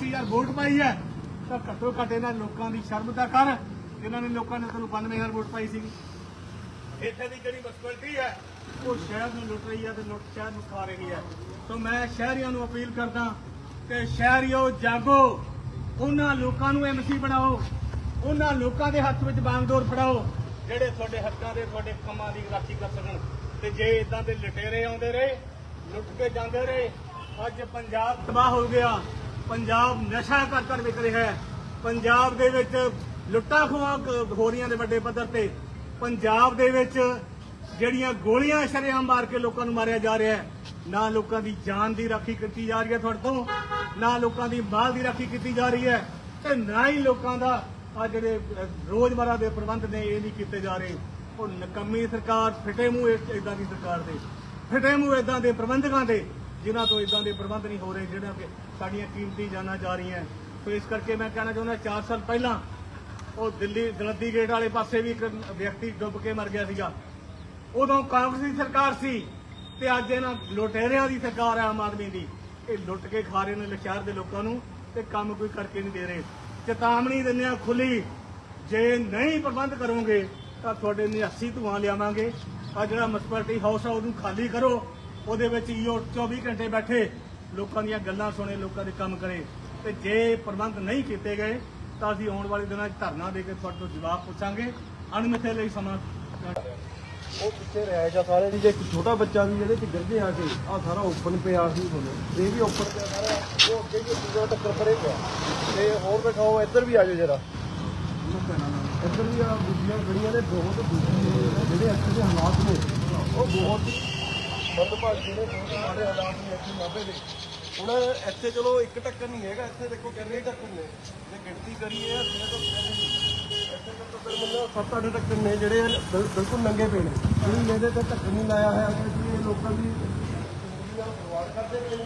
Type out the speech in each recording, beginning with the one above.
80000 vote ਪਾਈ ਹੈ, ਤਾਂ ਘੱਟੋ ਘੱਟ ਇਹਨਾਂ ਲੋਕਾਂ ਦੀ ਸ਼ਰਮ ਤਾਂ ਕਰ। ਜਿਨ੍ਹਾਂ ਨੇ ਲੋਕਾਂ ਨੇ ਤੈਨੂੰ 92000 ਵੋਟ ਪਾਈ ਸੀ ਇੱਥੇ ਦੀ ਜਿਹੜੀ ਮੁਸਪਲਟੀ ਹੈ, ਉਹ ਸ਼ਹਿਰ ਨੂੰ ਲੁੱਟ ਰਹੀ ਹੈ ਤੇ ਲੁੱਟ ਸ਼ਹਿਰ ਨੂੰ ਖਾ ਰਹੀ ਹੈ। ਸੋ ਮੈਂ ਸ਼ਹਿਰੀਆਂ ਨੂੰ ਅਪੀਲ ਕਰਦਾ ਕਿ ਸ਼ਹਿਰੀਓ ਜਾਗੋ, ਉਹਨਾਂ ਲੋਕਾਂ ਨੂੰ ਐਮਸੀ ਬਣਾਓ, ਉਹਨਾਂ ਲੋਕਾਂ ਦੇ ਹੱਥ ਵਿੱਚ ਬਾਗਡੋਰ ਫੜਾਓ, ਜਿਹੜੇ ਤੁਹਾਡੇ ਹੱਕਾਂ ਦੇ, ਤੁਹਾਡੇ ਕੰਮਾਂ ਦੀ ਰਾਖੀ ਕਰ ਸਕਣ। ਤੇ ਜੇ ਇਦਾਂ ਦੇ ਲਟੇਰੇ ਆਉਂਦੇ ਰਹੇ, ਲੁੱਟ ਕੇ ਜਾਂਦੇ ਰਹੇ, ਅੱਜ ਪੰਜਾਬ ਤਬਾਹ ਹੋ ਗਿਆ। ਪੰਜਾਬ ਨਸ਼ਾ ਕਰ ਕਰ ਵਿਕ ਰਿਹਾ ਹੈ। ਪੰਜਾਬ ਦੇ ਵਿੱਚ ਲੁੱਟਾਂ ਖੋਹਾਂ ਹੋ ਰਹੀਆਂ ਨੇ ਵੱਡੇ ਪੱਧਰ ਤੇ। ਪੰਜਾਬ ਦੇ ਵਿੱਚ ਜਿਹੜੀਆਂ ਗੋਲੀਆਂ ਸ਼ਰੇਆਮ ਮਾਰ ਕੇ ਲੋਕਾਂ ਨੂੰ ਮਾਰਿਆ ਜਾ ਰਿਹਾ ਹੈ, ਨਾ ਲੋਕਾਂ ਦੀ ਜਾਨ ਦੀ ਰਾਖੀ ਕੀਤੀ ਜਾ ਰਹੀ ਹੈ ਤੁਹਾਡੇ ਤੋਂ, ਨਾ ਲੋਕਾਂ ਦੀ ਮਾਲ ਦੀ ਰਾਖੀ ਕੀਤੀ ਜਾ ਰਹੀ ਹੈ ਤੇ ਨਾ ਹੀ ਲੋਕਾਂ ਦਾ ਆ ਜਿਹੜੇ ਰੋਜ਼ਮਰਾ ਦੇ ਪ੍ਰਬੰਧ ਨੇ ਇਹ ਨਹੀਂ ਕੀਤੇ ਜਾ ਰਹੇ। ਉਹ ਨਕੰਮੀ ਸਰਕਾਰ ਫਿਟੇ ਮੂੰਹ ਇਦਾਂ ਦੀ ਸਰਕਾਰ ਦੇ। ਫਿੱਟੇ ਮੂੰਹ ਇਦਾਂ ਦੇ ਪ੍ਰਬੰਧਕਾਂ ਦੇ। ਜਿਨ੍ਹਾਂ ਤੋਂ ਇਦਾਂ ਦੇ ਪ੍ਰਬੰਧ ਨਹੀਂ ਹੋ ਰਹੇ ਜਿਹੜਾ ਕਿ ਸਾਡੀਆਂ ਕੀਮਤੀ ਜਾਨਾਂ ਜਾ ਰਹੀਆਂ। ਸੋ ਇਸ ਕਰਕੇ ਮੈਂ ਕਹਿਣਾ ਚਾਹੁੰਦਾ 4 ਸਾਲ ਪਹਿਲਾਂ ਉਹ ਦਿੱਲੀ ਗਲੱਦੀ ਗੇਟ ਵਾਲੇ ਪਾਸੇ ਵੀ ਇੱਕ ਵਿਅਕਤੀ ਡੁੱਬ ਕੇ ਮਰ ਗਿਆ ਸੀਗਾ। ਉਦੋਂ ਕਾਂਗਰਸ ਦੀ ਸਰਕਾਰ ਸੀ ਤੇ ਅੱਜ ਇਹਨਾਂ ਲੁਟੇਰਿਆਂ ਦੀ ਸਰਕਾਰ ਹੈ ਆਮ ਆਦਮੀ ਦੀ। ਇਹ ਲੁੱਟ ਕੇ ਖਾ ਰਹੇ ਨੇ ਸ਼ਹਿਰ ਦੇ ਲੋਕਾਂ ਨੂੰ ਤੇ ਕੰਮ ਕੋਈ ਕਰਕੇ ਨਹੀਂ ਦੇ ਰਹੇ। ਚੇਤਾਵਨੀ ਦਿੰਦੇ ਆ ਖੁੱਲੀ ਜੇ ਨਹੀਂ ਪ੍ਰਬੰਧ ਕਰੋਗੇ ਤਾਂ ਤੁਹਾਡੇ ਨਿਆਸੀ ਧੂਆਂ ਲਿਆਵਾਂਗੇ। ਆ ਜਿਹੜਾ ਮਸਪਰਟੀ ਹਾਊਸ ਆ, ਉਹਨੂੰ ਖਾਲੀ ਕਰੋ। ਉਹਦੇ ਵਿੱਚ ਇਹੋ 24 ਘੰਟੇ ਬੈਠੇ, ਲੋਕਾਂ ਦੀਆਂ ਗੱਲਾਂ ਸੁਣੇ, ਲੋਕਾਂ ਦੇ ਕੰਮ ਕਰੇ। ਤੇ ਜੇ ਪ੍ਰਬੰਧ ਨਹੀਂ ਕੀਤੇ ਗਏ, ਤਾਂ ਅਸੀਂ ਆਉਣ ਵਾਲੇ ਦਿਨਾਂ 'ਚ ਧਰਨਾ ਦੇ ਕੇ ਤੁਹਾਡੇ ਤੋਂ ਜਵਾਬ ਪੁੱਛਾਂਗੇ। ਅਣਮਿੱਥੇ ਲਈ ਸਮਾਂ ਉਹ ਪਿੱਛੇ ਰਹਿ ਜਾ ਸਾਰੇ ਦੀ ਜੇ ਇੱਕ ਛੋਟਾ ਬੱਚਾ ਵੀ ਇਹਦੇ ਚ ਗਿਰ ਆ ਕੇ ਆ ਸਾਰਾ ਓਪਨ ਪਿਆ ਸੀ ਤੁਹਾਨੂੰ। ਇਹ ਵੀ ਓਪਨ ਪਿਆ ਸਾਰਾ, ਉਹ ਅੱਗੇ ਵੀ ਦੂਜਾ ਟੱਕਰ ਪਰੇ ਪਿਆ। ਤੇ ਹੋਰ ਦਿਖਾਓ, ਇੱਧਰ ਵੀ ਆ ਜਾਓ ਜਰਾ। ਇੱਧਰ ਵੀ ਆ, ਬੁੱਢੀਆਂ ਗੜੀਆਂ ਨੇ ਬਹੁਤ ਜਿਹੜੇ ਇੱਥੇ ਦੇ ਹਾਲਾਤ ਨੇ, ਉਹ ਬਹੁਤ ਹੀ ਮੰਦਭਾਗੀ ਨੇ ਬਹੁਤ ਮਾੜੇ ਹਾਲਾਤ ਨੇ ਇੱਥੇ ਮਾਪੇ ਦੇ। ਹੁਣ ਇੱਥੇ ਚਲੋ ਇੱਕ ਟੱਕਰ ਨਹੀਂ ਹੈਗਾ, ਇੱਥੇ ਦੇਖੋ ਕਿੰਨੇ ਟੱਕਰ ਨੇ। ਜੇ ਗਿਣਤੀ ਕਰੀਏ ਛੇ ਤੋਂ ਇੱਥੇ ਤਾਂ ਫਿਰ ਮਤਲਬ ਸੱਤ ਅੱਠ ਟੱਕਰ ਨੇ ਜਿਹੜੇ ਬਿਲ- ਬਿਲਕੁਲ ਨੰਗੇ ਪਏ ਨੇ। ਕੋਈ ਇਹਦੇ ਤੇ ਟੱਕਰ ਨਹੀਂ ਲਾਇਆ ਹੋਇਆ ਕਿ ਇਹ ਲੋਕਾਂ ਦੀ ਜ਼ਿੰਦਗੀ ਨਾਲ ਖਿਲਵਾੜ ਕਰਦੇ ਪਏ ਨੇ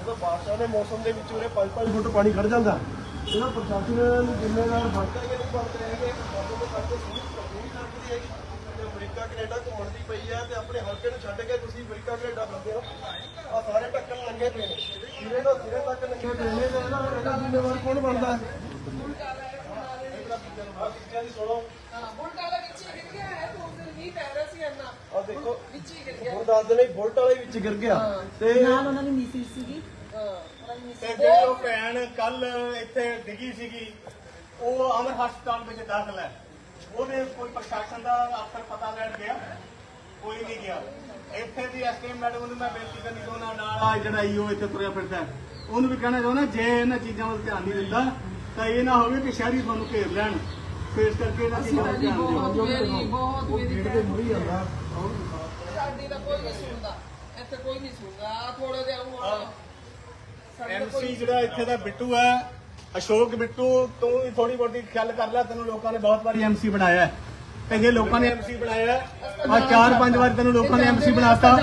ਜਦੋਂ ਬਾਰਿਸ਼ਾਂ ਦੇ ਮੌਸਮ ਦੇ ਵਿੱਚ ਉਰੇ 5-5 ਫੁੱਟ ਪਾਣੀ ਖੜ ਜਾਂਦਾ। ਇਹਨਾਂ ਪ੍ਰਸ਼ਾਸਨ ਨੂੰ ਜ਼ਿੰਮੇਵਾਰ ਬਣਦਾ ਕਿ ਨਹੀਂ ਬਣਦੇ ਹੈਗੇ ਪ੍ਰਸ਼ਾਸਨ ਦੇ ਕਰਕੇ ਸੁਣੀ ਨਹੀਂ ਲੱਗਦੀ ਹੈਗੀ ਅਮਰੀਕਾ ਕੈਨੇਡਾ ਘੁੰਮਣ ਦੀ ਪਈ ਹੈ ਤੇ ਆਪਣੇ ਹਲਕੇ ਨੂੰ ਛੱਡ ਕੇ ਤੁਸੀਂ ਅਮਰੀਕਾ ਕੈਨੇਡਾ ਫਿਰਦੇ ਹੋ। ਆ ਸਾਰੇ ਢੱਕਣ ਨੰਗੇ ਪਏ ਨੇ। ਸਿਰੇ ਤੋਂ ਸਿਰੇ ਤੱਕ ਨੰਗੇ ਪਏ ਨੇ। ਤੇ ਇਹਦਾ ਇਹਦਾ ਜ਼ਿੰਮੇਵਾਰ ਕੌਣ ਬਣਦਾ ਦੀ ਹੀ ਗਿਰ ਗਿਆ ਹੈ ਤੋਂ ਦਿਨ ਨਹੀਂ ਪੈ ਰਿਹਾ ਸੀ ਇੰਨਾ। ਆ ਦੇਖੋ ਵਿੱਚ ਹੀ ਗਿਰ ਗਿਆ। ਹੁਣ ਦੱਸਦੇ ਨੇ ਬੁਲਟ ਵਾਲੇ ਵਿੱਚ ਗਿਰ ਗਿਆ। ਤੇ ਨਾਲ ਉਹਨਾਂ ਦੀ ਮਿਸਿਸ ਸੀਗੀ। ਹਾਂ ਉਹਨਾਂ ਦੀ ਤੇ ਜਿਹੜੀ ਉਹ ਭੈਣ ਕੱਲ ਇੱਥੇ ਡਿੱਗੀ ਸੀਗੀ ਉਹ ਅਮਰ ਹਸਪਤਾਲ ਵਿੱਚ ਦਾਖਲ ਹੈ। ਉਹਦੇ ਕੋਈ ਪ੍ਰਸ਼ਾਸਨ ਦਾ ਅਫਸਰ ਪਤਾ ਲੈਣ ਗਿਆ? ਕੋਈ ਨਹੀਂ ਗਿਆ। ਇੱਥੇ ਦੀ ਐਸਟੀਐਮ ਮੈਡਮ ਨੂੰ ਮੈਂ ਬੇਨਤੀ ਕਰਨੀ ਚਾਹੁੰਦਾ ਨਾਲ ਆ ਜਿਹੜਾ ਈਓ ਇੱਥੇ ਤੁਰਿਆ ਫਿਰਦਾ ਉਹਨੂੰ ਵੀ ਕਹਿਣਾ ਚਾਹੁੰਦਾ ਜੇ ਇਹਨਾਂ ਚੀਜ਼ਾਂ ਵੱਲ ਧਿਆਨ ਨਹੀਂ ਦਿੰਦਾ ਤਾਂ ਇਹ ਨਾ ਹੋਵੇ ਕਿ ਸ਼ਹਿਰੀ ਤੁਹਾਨੂੰ ਘੇਰ ਲੈਣ। ਫੇਸ ਕਰਕੇ ਇਹਨਾਂ ਚੀਜ਼ਾਂ ਵੱਲ ਧਿਆਨ ਦਿਓ ਬਹੁਤ ਮੇਰੀ ਬਹੁਤ ਮੇਰੀ ਜਿਹੜੇ ਮੁੜੀ ਜਾਂਦਾ। ਸਾਡੀ ਤਾਂ ਕੋਈ ਨਹੀਂ ਸੁਣਦਾ। ਇੱਥੇ ਕੋਈ ਨਹੀਂ ਸੁਣਦਾ। ਥੋੜੇ ਜਿਹਾ ਉਹ ਐਮਸੀ ਜਿਹੜਾ ਇੱਥੇ ਦਾ ਬਿੱਟੂ ਹੈ ਅਸ਼ੋਕ ਬਿੱਟੂ ਤੂੰ ਵੀ ਥੋੜੀ ਬਹੁਤੀ ਖਿਆਲ ਕਰ ਲੈ ਤੈਨੂੰ ਲੋਕਾਂ ਨੇ ਬਹੁਤ ਵਾਰੀ ਐਮਸੀ ਬਣਾਇਆ ਹੈ। ਤੇ ਜੇ ਲੋਕਾਂ ਨੇ ਐਮਸੀ ਬਣਾਇਆ ਆ ਚਾਰ ਪੰਜ ਵਾਰ ਤੈਨੂੰ ਲੋਕਾਂ ਨੇ ਐਮਸੀ ਬਣਾਤਾ।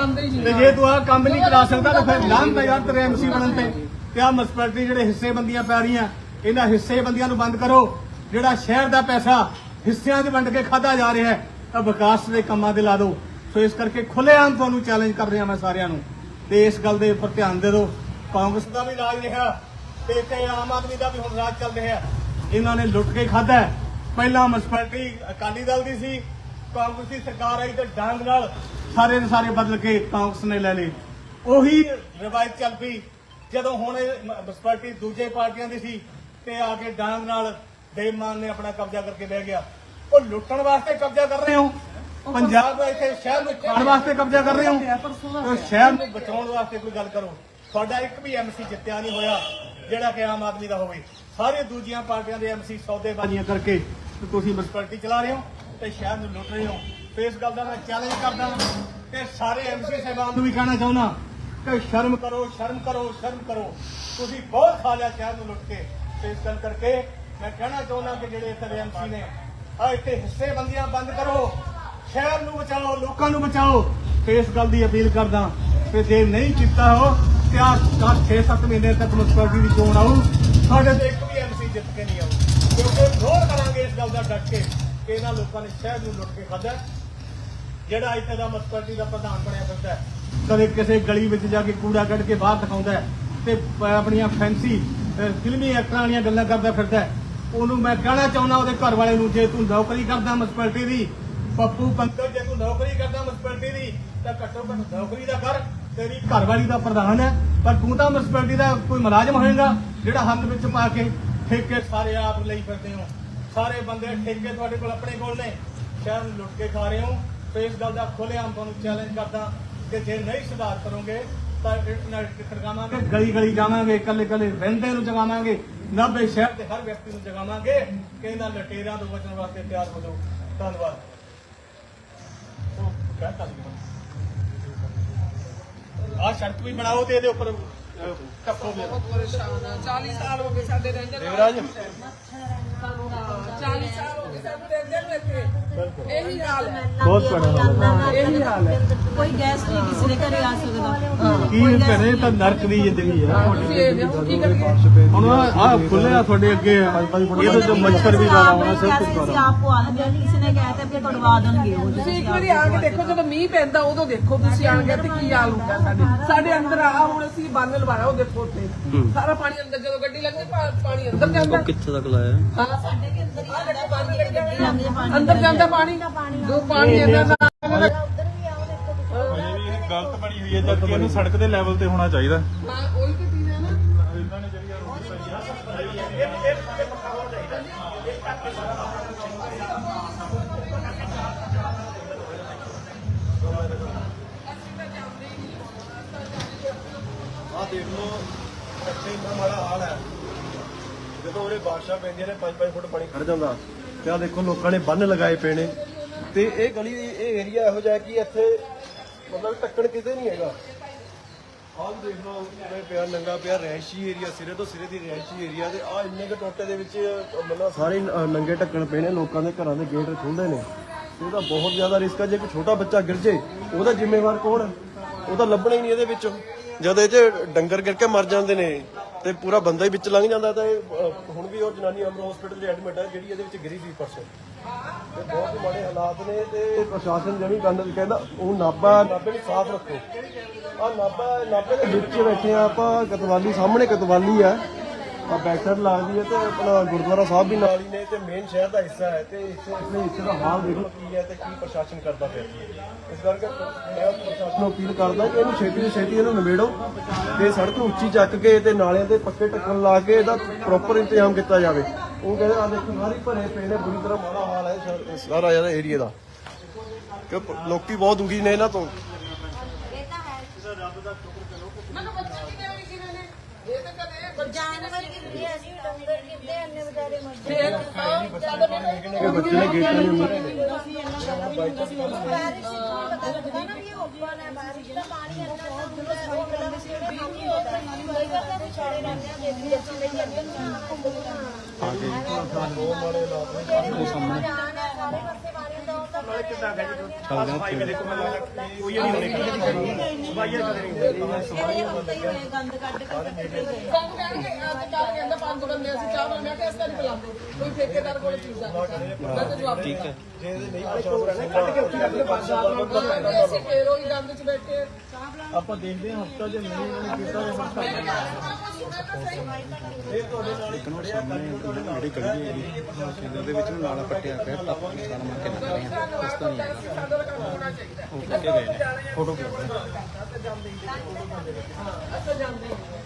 ਤੇ ਜੇ ਤੂੰ ਆ ਕੰਮ ਨਹੀਂ ਕਰਾ ਸਕਦਾ ਤਾਂ ਫਿਰ ਲਾਂਤ ਯਾਰ ਤੇਰੇ ਐਮਸੀ ਬਣਨ ਤੇ। ਤੇ ਆ ਮੁਸਪੈਲਿਟੀ ਜਿਹੜੇ ਹਿੱਸੇ ਬੰਦੀਆਂ ਪੈ ਰਹੀਆਂ ਇਹਨਾਂ ਹਿੱਸੇ ਬੰਦੀਆਂ ਨੂੰ ਬੰਦ ਕਰੋ। ਜਿਹੜਾ ਸ਼ਹਿਰ ਦਾ ਪੈਸਾ ਹਿੱਸਿਆਂ 'ਚ ਵੰਡ ਕੇ ਖਾਦਾ ਜਾ ਰਿਹਾ ਹੈ ਤਾਂ ਵਿਕਾਸ ਦੇ ਕੰਮਾਂ ਤੇ ਲਾ ਦਿਓ। ਸੋ ਇਸ ਕਰਕੇ ਖੁੱਲ੍ਹੇਆਮ ਤੁਹਾਨੂੰ ਚੈਲੰਜ ਕਰ ਰਿਹਾ ਮੈਂ ਸਾਰਿਆਂ ਨੂੰ। ਤੇ ਇਸ ਗੱਲ ਦੇ ਉੱਪਰ ਧਿਆਨ ਦੇ ਦਿਓ। ਕਾਂਗਰਸ ਦਾ ਵੀ ਰਾਜ ਰਿਹਾ। ਤੇ ਇੱਥੇ ਆਮ ਆਦਮੀ ਦਾ ਵੀ ਹੁਣ ਰਾਜ ਚੱਲ ਰਿਹਾ ਇਹਨਾਂ ਨੇ ਲੁੱਟ ਕੇ ਖਾਦਾ ਪਹਿਲਾਂ ਮੁਨਸਪੈਲਿਟੀ ਅਕਾਲੀ ਦਲ ਦੀ ਸੀ ਕਾਂਗਰਸ ਸਰਕਾਰ ਆਈ ਤੇ ਡਾਂਗ ਨਾਲ ਸਾਰੇ ਦੇ ਸਾਰੇ ਬਦਲ ਕੇ ਕਾਂਗਰਸ ਨੇ ਲੈ ਲਏ ਉਹੀ ਰਵਾਇਤ ਚੱਲ ਪਈ। ਜਦੋਂ ਹੁਣ ਮੁਨਸਪੈਲਿਟੀ ਦੂਜੇ ਪਾਰਟੀਆਂ ਦੀ ਸੀ ਤੇ ਆ ਕੇ ਡਾਂਗ ਨਾਲ ਬੇਈਮਾਨ ਨੇ ਆਪਣਾ ਕਬਜ਼ਾ ਕਰਕੇ ਬਹਿ ਗਿਆ। ਉਹ ਲੁੱਟਣ ਵਾਸਤੇ ਕਬਜ਼ਾ ਕਰ ਰਹੇ ਹੋ? ਪੰਜਾਬ ਦਾ ਇੱਥੇ ਸ਼ਹਿਰ ਨੂੰ ਖਾਣ ਵਾਸਤੇ ਕਬਜ਼ਾ ਕਰ ਰਹੇ ਹੋ? ਸ਼ਹਿਰ ਨੂੰ ਬਚਾਉਣ ਵਾਸਤੇ ਕੋਈ ਗੱਲ ਕਰੋ। ਤੁਹਾਡਾ ਇੱਕ ਵੀ ਐਮਸੀ ਜਿੱਤਿਆ ਨਹੀਂ ਹੋਇਆ, ਜਿਹੜਾ ਕਿ ਆਮ ਆਦਮੀ ਦਾ ਹੋਵੇ। ਸਾਰੇ ਦੂਜੀਆਂ ਪਾਰਟੀਆਂ ਦੇ ਐਮਸੀ ਸੌਦੇਬਾਜ਼ੀਆਂ ਕਰਕੇ ਤੁਸੀਂ ਮੁਨਸਪੈਲਿਟੀ ਚਲਾ ਰਹੇ ਹੋ ਤੇ ਸ਼ਹਿਰ ਨੂੰ ਲੁੱਟ ਰਹੇ ਹੋ। ਤੇ ਇਸ ਗੱਲ ਦਾ ਮੈਂ ਚੈਲੰਜ ਕਰਦਾ ਕਿ ਸਾਰੇ ਐਮਸੀ ਸਾਹਿਬਾਨ ਨੂੰ ਵੀ ਕਹਿਣਾ ਚਾਹੁੰਦਾ ਕਿ ਸ਼ਰਮ ਕਰੋ ਸ਼ਰਮ ਕਰੋ ਸ਼ਰਮ ਕਰੋ। ਤੁਸੀਂ ਬਹੁਤ ਖਾ ਲਿਆ ਸ਼ਹਿਰ ਨੂੰ ਲੁੱਟ ਕੇ। ਤੇ ਇਸ ਗੱਲ ਕਰਕੇ ਮੈਂ ਕਹਿਣਾ ਚਾਹੁੰਦਾ ਕਿ ਜਿਹੜੇ ਇੱਥੇ ਐਮਸੀ ਨੇ, ਆ ਇੱਥੇ ਹਿੱਸੇ ਬੰਦੀਆਂ ਬੰਦ ਕਰੋ। ਸ਼ਹਿਰ ਨੂੰ ਬਚਾਓ, ਲੋਕਾਂ ਨੂੰ ਬਚਾਓ। ਤੇ ਇਸ ਗੱਲ ਦੀ ਅਪੀਲ ਕਰਦਾ ਕਿ ਜੇ ਨਹੀਂ ਕੀਤਾ ਹੋ ਤੇ ਆ 6-7 ਮਹੀਨੇ ਤੱਕ ਮੁਸਪਰਟੀ ਦੀ ਚੋਣ ਆਊ। ਸਾਡੇ ਤੇ ਇੱਕ ਵੀ ਐਮਸੀ ਜਿੱਤ ਕੇ ਨਹੀਂ ਆਊ। ਕਿਉਂਕਿ ਵਿਰੋਧ ਕਰਾਂਗੇ ਇਸ ਗੱਲ ਦਾ ਡਟ ਕੇ ਕਿ ਇਹਨਾਂ ਲੋਕਾਂ ਨੇ ਸ਼ਹਿਰ ਨੂੰ ਲੁੱਟ ਕੇ ਖਾਧਾ। ਜਿਹੜਾ ਇੱਥੇ ਦਾ ਮੁਸਪਰਟੀ ਦਾ ਪ੍ਰਧਾਨ ਬਣਿਆ ਫਿਰਦਾ ਕਦੇ ਕਿਸੇ ਗਲੀ ਵਿੱਚ ਜਾ ਕੇ ਕੂੜਾ ਕੱਢ ਕੇ ਬਾਹਰ ਦਿਖਾਉਂਦਾ ਤੇ ਆਪਣੀਆਂ ਫੈਂਸੀ ਫਿਲਮੀ ਐਕਟਰਾਂ ਵਾਲੀਆਂ ਗੱਲਾਂ ਕਰਦਾ ਫਿਰਦਾ ਉਹਨੂੰ ਮੈਂ ਕਹਿਣਾ ਚਾਹੁੰਦਾ ਉਹਦੇ ਘਰ ਵਾਲੇ ਨੂੰ, ਜੇ ਤੂੰ ਨੌਕਰੀ ਕਰਦਾ ਮਿਊਨਿਸਪੈਲਿਟੀ ਦੀ, ਪੱਪੂ ਪੰਕਜ ਜੇ ਤੂੰ ਨੌਕਰੀ ਕਰਦਾ ਮਿਊਨਿਸਪੈਲਿਟੀ ਦੀ, ਤਾਂ ਘੱਟੋ ਘੱਟ ਨੌਕਰੀ ਦਾ ਕਰ। ਤੇਰੀ ਘਰਵਾਲੀ ਦਾ ਪ੍ਰਧਾਨ ਹੈ, ਪਰ ਤੂੰ ਤਾਂ ਮਿਊਨਿਸਪੈਲਿਟੀ ਦਾ ਕੋਈ ਮੁਲਾਜ਼ਮ ਹੋਏਗਾ, ਜਿਹੜਾ ਹੱਥ ਵਿੱਚ ਪਾ ਕੇ ਠੇਕੇ ਸਾਰੇ ਆਪ ਲਈ ਫਿਰਦੇ ਹੋ। ਸਾਰੇ ਬੰਦੇ ਠੇਕੇ ਤੁਹਾਡੇ ਕੋਲ ਆਪਣੇ ਕੋਲ ਨੇ। ਸ਼ਹਿਰ ਨੂੰ ਲੁੱਟ ਕੇ ਖਾ ਰਹੇ ਹੋ। ਤੇ ਇਸ ਗੱਲ ਦਾ ਖੁੱਲ੍ਹੇਆਮ ਤੁਹਾਨੂੰ ਚੈਲੰਜ ਕਰਦਾ ਕਿ ਜੇ ਨਹੀਂ ਸੁਧਾਰ ਕਰੋਗੇ, ਤਾਂ ਇੰਟਰਨੈਟ ਖੜਕਾਵਾਂਗੇ ਗਲੀ ਗਲੀ ਜਾਵਾਂਗੇ ਇਕੱਲੇ ਇਕੱਲੇ ਰਹਿੰਦੇ ਨੂੰ ਜਗਾਵਾਂਗੇ, ਨਾਭੇ ਸ਼ਹਿਰ ਦੇ ਹਰ ਵਿਅਕਤੀ ਨੂੰ ਜਗਾਵਾਂਗੇ ਕਿ ਇਹਨਾਂ ਲਟੇਰਾਂ ਤੋਂ ਬਚਣ ਵਾਸਤੇ ਤਿਆਰ ਹੋ ਜਾਓ। ਧੰਨਵਾਦ। ਉਹ ਕਹਤਾ ਆ ਸੜਕ ਵੀ ਬਣਾਓ ਤੇ ਇਹਦੇ ਉੱਪਰ ਟੱਪੋ ਵੀ ਬਹੁਤ ਪਰੇਸ਼ਾਨ ਆ। 40 ਸਾਲ ਹੋ ਗਏ ਸਾਡੇ ਰਹਿੰਦੇ। ਦੇਵਰਾਜ। 40 ਸਾਲ ਹੋ ਗਏ ਸਾਡੇ ਇਹੀ ਹਾਲ ਹੈ। ਬਹੁਤ ਭੈੜਾ ਇਹੀ ਹਾਲ ਹੈ। ਕੋਈ ਗੈਸ ਨਹੀਂ ਕਿਸੇ ਦੇ ਘਰੇ ਆ ਸਕਦਾ। ਕੀ ਕਰੇ ਤਾਂ ਨਰਕ ਦੀ ਜ਼ਿੰਦਗੀ ਇਹ ਕੀ ਕਰੀਏ? ਹੁਣ ਆ ਖੁੱਲਿਆ ਤੁਹਾਡੇ ਅੱਗੇ। ਆ ਇਹਦੇ ਤੋਂ ਮੱਛਰ ਵੀ ਨਾ ਆਉਣਾ ਸਭ ਕੁਝ ਅਸੀਂ ਆਪ ਪਵਾ ਦਿੰਦੇ ਹਾਂ, ਕਿਸੇ ਨੇ ਕਹਿਤਾ ਵੀ ਤੁੜਵਾ ਦੇਣਗੇ ਉਹ ਤੁਸੀਂ ਇੱਕ ਵਾਰੀ ਆ ਕੇ ਦੇਖੋ ਜਦੋਂ ਮੀਂਹ ਪੈਂਦਾ ਉਦੋਂ ਦੇਖੋ ਤੁਸੀਂ ਆ ਕੇ ਤੇ ਕੀ ਹਾਲ ਹੁੰਦਾ ਸਾਡੇ। ਸਾਡੇ ਅੰਦਰ ਆ ਹੁਣ ਅਸੀਂ ਬੰਨ ਲਵਾਇਆ ਉਹ ਦੇਖੋ ਉੱਥੇ। ਸਾਰਾ ਪਾਣੀ ਅੰਦਰ ਜਦੋਂ ਗੱਡੀ ਲੰਘਦੀ ਪਾ- ਪਾਣੀ ਅੰਦਰ ਜਾਂਦਾ। ਕਿੱਥੇ ਤੱਕ ਲਾਇਆ? ਹਾਂ ਸਾਡੇ ਦੇ ਅੰਦਰ ਹੀ ਆਹ ਗੱਡੀ ਬੰਦ ਕਰੀ ਜਾਂਦੇ ਪਾਣੀ ਅੰਦਰ ਜਾਂਦਾ ਪਾਣੀ। ਦੋ ਪਾਣੀ ਅੰਦਰ ਦਾ ਇਹ ਗਲਤ ਬਣੀ ਹੋਈ ਹੈ ਜਦ ਕਿ ਇਹਨੂੰ ਸੜਕ ਦੇ ਲੈਵਲ ਤੇ ਹੋਣਾ ਚਾਹੀਦਾ। ਹਾਂ ਉਹੀ ਤਾਂ ਚੀਜ਼ ਹੈ ਨਾ। ਆ ਦੇਖ ਲਓ ਇੱਥੇ ਇੰਨਾ ਮਾੜਾ ਹਾਲ ਹੈ। ਜਦੋਂ ਉਹਦੇ ਬਾਰਿਸ਼ਾਂ ਪੈਂਦੀਆਂ ਨੇ 5-5 ਫੁੱਟ ਪਾਣੀ ਖੜ ਜਾਂਦਾ। ਤੇ ਆ ਦੇਖੋ ਲੋਕਾਂ ਨੇ ਬੰਨ ਲਗਾਏ ਪਏ ਨੇ। ਤੇ ਇਹ ਗਲੀ ਇਹ ਏਰੀਆ ਇਹੋ ਜਿਹਾ ਕਿ ਇੱਥੇ ਮਤਲਬ ਟੱਕਣ ਕਿਤੇ ਨਹੀਂ ਹੈਗਾ। ਆਹ ਦੇਖ ਲਓ ਪਿਆ ਨੰਗਾ ਪਿਆ ਰਹਿਸ਼ੀ ਏਰੀਆ ਸਿਰੇ ਤੋਂ ਸਿਰੇ ਦੀ ਰਹਿਸ਼ੀ ਏਰੀਆ ਤੇ ਆ ਇੰਨੇ ਕੁ ਟੋਟੇ ਦੇ ਵਿੱਚ ਮਤਲਬ ਸਾਰੇ ਨੰਗੇ ਟੱਕਣ ਪਏ ਨੇ ਲੋਕਾਂ ਦੇ ਘਰਾਂ ਦੇ ਗੇਟ ਖੁੱਲ੍ਹਦੇ ਨੇ। ਉਹਦਾ ਬਹੁਤ ਜ਼ਿਆਦਾ ਰਿਸਕ ਹੈ ਜੇ ਕੋਈ ਛੋਟਾ ਬੱਚਾ ਗਿਰ ਜੇ ਉਹਦਾ ਜ਼ਿੰਮੇਵਾਰ ਕੌਣ ਹੈ? ਉਹ ਤਾਂ ਲੱਭਣਾ ਹੀ ਨਹੀਂ ਇਹਦੇ ਵਿੱਚੋਂ। ਜਦ ਇਹ 'ਚ ਡੰਗਰ ਗਿਰ ਕੇ ਮਰ ਜਾਂਦੇ ਨੇ ਤੇ ਪੂਰਾ ਬੰਦਾ ਹੀ ਵਿੱਚ ਲੰਘ ਜਾਂਦਾ ਤਾਂ ਇਹ ਅਹ, ਹੁਣ ਵੀ ਉਹ ਜਨਾਨੀ ਅਮਰ ਹਸਪੀਟਲ 'ਚ ਐਡਮਿਟ ਹੈ ਜਿਹੜੀ ਇਹਦੇ ਵਿੱਚ ਗਿਰੀ ਸੀ ਪਰਸੋਂ। ਤੇ ਬਹੁਤ ਹੀ ਮਾੜੇ ਹਾਲਾਤ ਨੇ ਤੇ ਪ੍ਰਸ਼ਾਸਨ ਜਿਹੜੀ ਗੱਲ ਕਹਿੰਦਾ ਉਹ ਨਾਭਾ ਨਾਭੇ ਨੂੰ ਸਾਫ਼ ਰੱਖੋ। ਆ ਨਾਭਾ ਨਾਭੇ ਦੇ ਵਿੱਚ ਬੈਠੇ ਆ ਆਪਾਂ ਕਤਵਾਲੀ ਸਾਹਮਣੇ ਕਤਵਾਲੀ ਆ। ਆ ਬੈਕ ਸਾਈਡ ਲੱਗਦੀ ਹੈ ਤੇ ਆਪਣਾ ਗੁਰਦੁਆਰਾ ਸਾਹਿਬ ਵੀ ਨਾਲ ਹੀ ਨੇ ਤੇ ਮੇਨ ਸ਼ਹਿਰ ਦਾ ਹਿੱਸਾ ਹੈ ਤੇ ਇਸ ਇਸ ਲਈ ਹਿੱਸੇ ਦਾ ਹਾਲ ਦੇਖ ਲਓ ਕੀ ਹੈ ਤੇ ਕੀ ਪ੍ਰਸ਼ਾਸਨ ਕਰਦਾ ਪਿਆ ਇਸ ਕਰਕੇ ਮੈਂ ਪ੍ਰਸ਼ਾਸਨ ਨੂੰ ਅਪੀਲ ਕਰਦਾ ਕਿ ਇਹਨੂੰ ਛੇਤੀ ਤੋਂ ਛੇਤੀ ਇਹਨੂੰ ਨਿਬੇੜੋ ਤੇ ਸੜਕ ਨੂੰ ਉੱਚੀ ਚੱਕ ਕੇ ਤੇ ਨਾਲਿਆਂ ਦੇ ਪੱਕੇ ਢੱਕਣ ਲਾ ਕੇ ਇਹਦਾ ਪ੍ਰੋਪਰ ਇੰਤਜ਼ਾਮ ਕੀਤਾ ਜਾਵੇ। ਉਹ ਕਹਿੰਦੇ ਆ ਦੇਖੋ ਸਾਰੇ ਭਰੇ ਪਏ ਨੇ ਬੁਰੀ ਤਰ੍ਹਾਂ ਮਾੜਾ ਹਾਲ ਹੈ ਸਾਰਾ ਜਿਹੜਾ ਏਰੀਆ ਦਾ। ਕਿ ਲੋਕੀ ਬਹੁਤ ਦੁਖੀ ਨੇ ਇਹਨਾਂ ਤੋਂ। ਮੈਨੂੰ ਬੱਚੇ ਕਿੰਨੇ ਹੋਈ ਕਿਹਨੇ ਨੇ ਇਹ ਤਾਂ ਕਦੇ ਬੱਚੇ ਜਾਨਵਰ ਕਿੰਨੇ ਅਸੀਂ ਡੰਗਰ ਕਿੰਨੇ ਅੰਨੇ ਵਿਚਾਰੇ ਮਰਦੇ ਫੇਰ ਹਾਂ ਸਾਡੇ ਮੇਰੇ ਕਿ ਬੱਚੇ ਨੇ ਗੇਟਾਂ ਦੇ ਮੂਹਰੇ ਅਸੀਂ ਇੰਨਾ ਪਤਾ ਵੀ ਹੁੰਦਾ ਸੀ ਬਾਰਿਸ਼ ਤੋਂ ਪਤਾ ਲੱਗਦਾ ਨਾ ਵੀ ਇਹ ਓਪਨ ਹੈ ਬਾਰਿਸ਼ ਦਾ ਪਾਣੀ ਅੰਦਰ ਤਾਂ ਹੁੰਦਾ ਹੈ ਉਹ ਕਹਿੰਦੇ ਸੀ ਜਿਹੜੇ ਪਾਣੀ ਹੁੰਦਾ ਹੈ ਕਈ ਵਾਰ ਤਾਂ ਵਿਚਾਰੇ ਰਹਿੰਦੇ ਆ ਦੇਖੀ ਅਸੀਂ ਲਈ ਅੰਦਰ ਨਾ ਉਹ ਸਾਹਮਣੇ। ਸਾਰੇ ਪਾਸੇ ਪਾਣੀ ਹੁੰਦਾ ਉਹ ਤਾਂ ਸਫ਼ਾਈ ਕਦੇ ਕੋਈ ਕੋਈ ਨਹੀਂ ਹੋਣੀ ਸਫਾਈਆਂ ਕਦੇ ਨਹੀਂ ਇਹ ਗੰਦ ਕੱਢ ਕੇ ਸਾਨੂੰ ਕਹਿਣਗੇ ਅੱਜ ਕਹਿੰਦਾ ਪੰਜ ਬੰਦੇ ਅਸੀਂ ਚਾਹ ਬਣਾਉਂਦੇ ਆ ਕਿ ਇਸ ਤਰ੍ਹਾਂ ਨਹੀਂ ਕੋਈ ਠੇਕੇਦਾਰ ਕੋਲ ਚੀਜ਼ ਆ ਮੈਂ ਤਾਂ ਜਵਾਬ ਠੀਕ ਹੈ ਜੇ ਨਹੀਂ ਪ੍ਰਸ਼ਾਸਨ ਕੱਢ ਕੇ ਉੱਥੇ ਆਪਣੇ ਪਾਸੇ ਅਸੀਂ ਫੇਰ ਉਹੀ ਗੰਦ 'ਚ ਬੈਠੇ ਆਪਾਂ ਦੇਖਦੇ ਹਾਂ ਹਫਤਾ ਜੇ ਨਹੀਂ ਉਹਨਾਂ ਨੇ ਕੀਤਾ ਤਾਂ ਹਫਤਾ ਮੇਰੀ ਗੱਲ ਸੁਣੋ, ਆਪਾਂ ਸੁਣਿਆ ਤਾਂ ਜਿਹੜੀ ਗਲੀ ਹੈ ਇਹਦੇ ਵਿੱਚ ਨਾਲਾ ਪੱਟਿਆ ਪਿਆ ਟੱਪ ਕੇ ਸਾਰਾ ਮਾਰ ਕੇ ਲੱਗ ਰਹੇ। ਆ ਇਸ ਤਾਂ ਨਹੀਂ ਚਾਹੀਦਾ। ਉਹ ਕਿੱਥੇ ਗਏ ਨੇ ਫੋਟੋ ਅੱਛਾ ਜਾਂਦੇ ਹੀ।